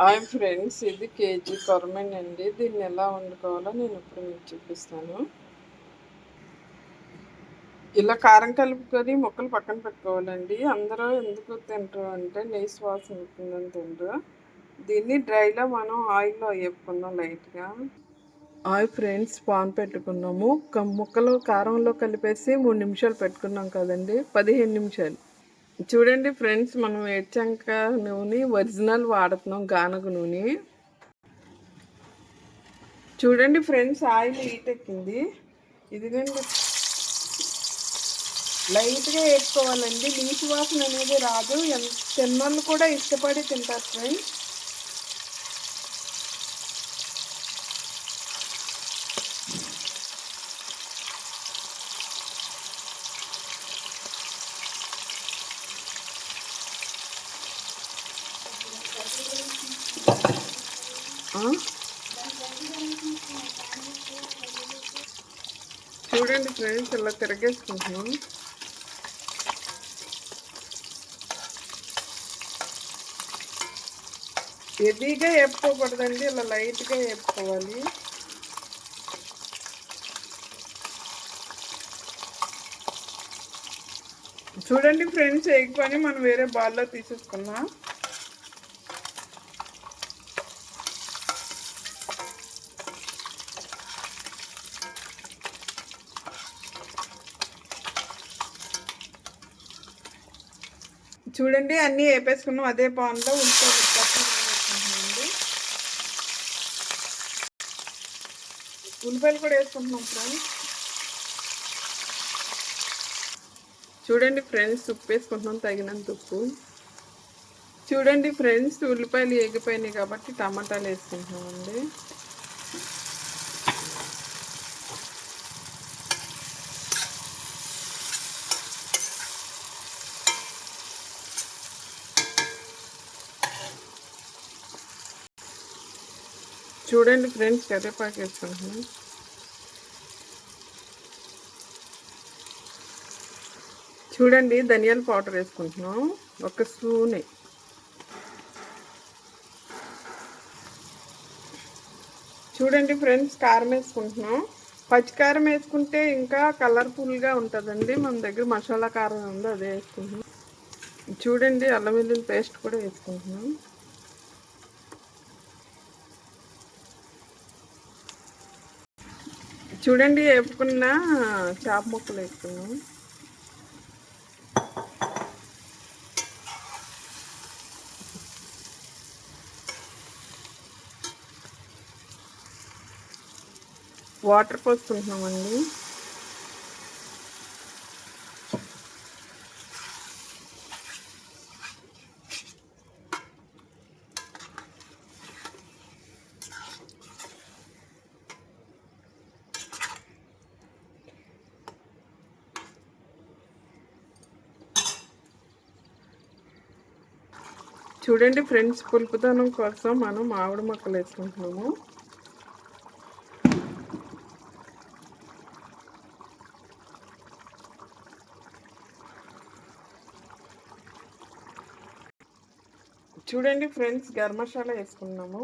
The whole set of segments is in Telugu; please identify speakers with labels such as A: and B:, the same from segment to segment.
A: హాయ్ ఫ్రెండ్స్ ఇది కేజీ కొరమేన్ అండి దీన్ని ఎలా వండుకోవాలో నేను ఇప్పుడు మీకు చూపిస్తాను. ఇలా కారం కలుపుకొని ముక్కలు పక్కన పెట్టుకోవాలండి. అందరూ ఎందుకు తింటారు అంటే నెయ్యి శ్వాస ఉంటుందని తింటారు. దీన్ని డ్రైలో మనం ఆయిల్లో వేపుకుందాం లైట్గా. ఆయిల్ ఫ్రెండ్స్ పాన్ పెట్టుకున్నాము. ముక్కలు కారంలో కలిపేసి మూడు నిమిషాలు పెట్టుకున్నాం కదండి. పదిహేను నిమిషాలు. చూడండి ఫ్రెండ్స్ మనం ఏడ్చంక నూనె ఒరిజినల్ వాడుతున్నాం గానగ నూనె. చూడండి ఫ్రెండ్స్ ఆయిల్ హీట్ ఎక్కింది. ఇదిగండి. లైట్గా వేసుకోవాలండి నీటి వాసన అనేది రాదు. ఎంత తిన్నోళ్ళు కూడా ఇష్టపడి తింటారు ఫ్రెండ్స్. చూడండి ఫ్రెండ్స్ ఇలా తిరగేసుకుంటున్నాం. హెవీగా వేపుకోకూడదండి ఇలా లైట్గా వేపుకోవాలి చూడండి ఫ్రెండ్స్ ఎగిపోయి మనం వేరే బాల్లో తీసేసుకున్నాం. చూడండి అన్నీ వేపేసుకున్నాం. అదే పాన్లో ఉల్లిపాయ వేసుకుంటున్నామండి ఉల్లిపాయలు కూడా వేసుకుంటున్నాం ఫ్రెండ్స్ చూడండి ఫ్రెండ్స్ ఉప్పు వేసుకుంటున్నాం తగినంత ఉప్పు. చూడండి ఫ్రెండ్స్ ఉల్లిపాయలు ఎగిపోయినాయి కాబట్టి టమాటాలు వేసుకుంటున్నామండి. చూడండి ఫ్రెండ్స్ కరివేపాకు వేసుకుంటున్నాను చూడండి. ధనియాల పౌడర్ వేసుకుంటున్నాం. ఒక స్పూనే. చూడండి ఫ్రెండ్స్ కారం వేసుకుంటున్నాం. పచ్చికారం వేసుకుంటే ఇంకా కలర్ఫుల్గా ఉంటుందండి. మన దగ్గర మసాలా కారం ఉంది అదే వేసుకుంటున్నాం. చూడండి అల్లం వెల్లుల్లి పేస్ట్ కూడా వేసుకుంటున్నాం. చూడండి వేపుకున్న చేప ముక్కలు వేసుకున్నాం వాటర్ పోసుకుంటున్నామండి. చూడండి ఫ్రెండ్స్ పులుపుతనం కోసం మనం మామిడి మొక్కలు వేసుకుంటున్నాము. చూడండి ఫ్రెండ్స్ గరం మసాలా వేసుకున్నాము.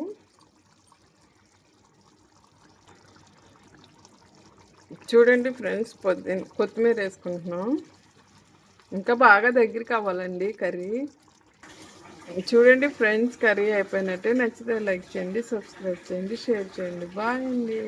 A: చూడండి ఫ్రెండ్స్ పొద్దు కొత్తిమీర వేసుకుంటున్నాం. ఇంకా బాగా దగ్గరికి అవ్వాలండి కర్రీ. చూడండి ఫ్రెండ్స్ కర్రీ అయిపోయినట్టే. నచ్చితే లైక్ చేయండి సబ్స్క్రైబ్ చేయండి షేర్ చేయండి. బాయ్ అండి.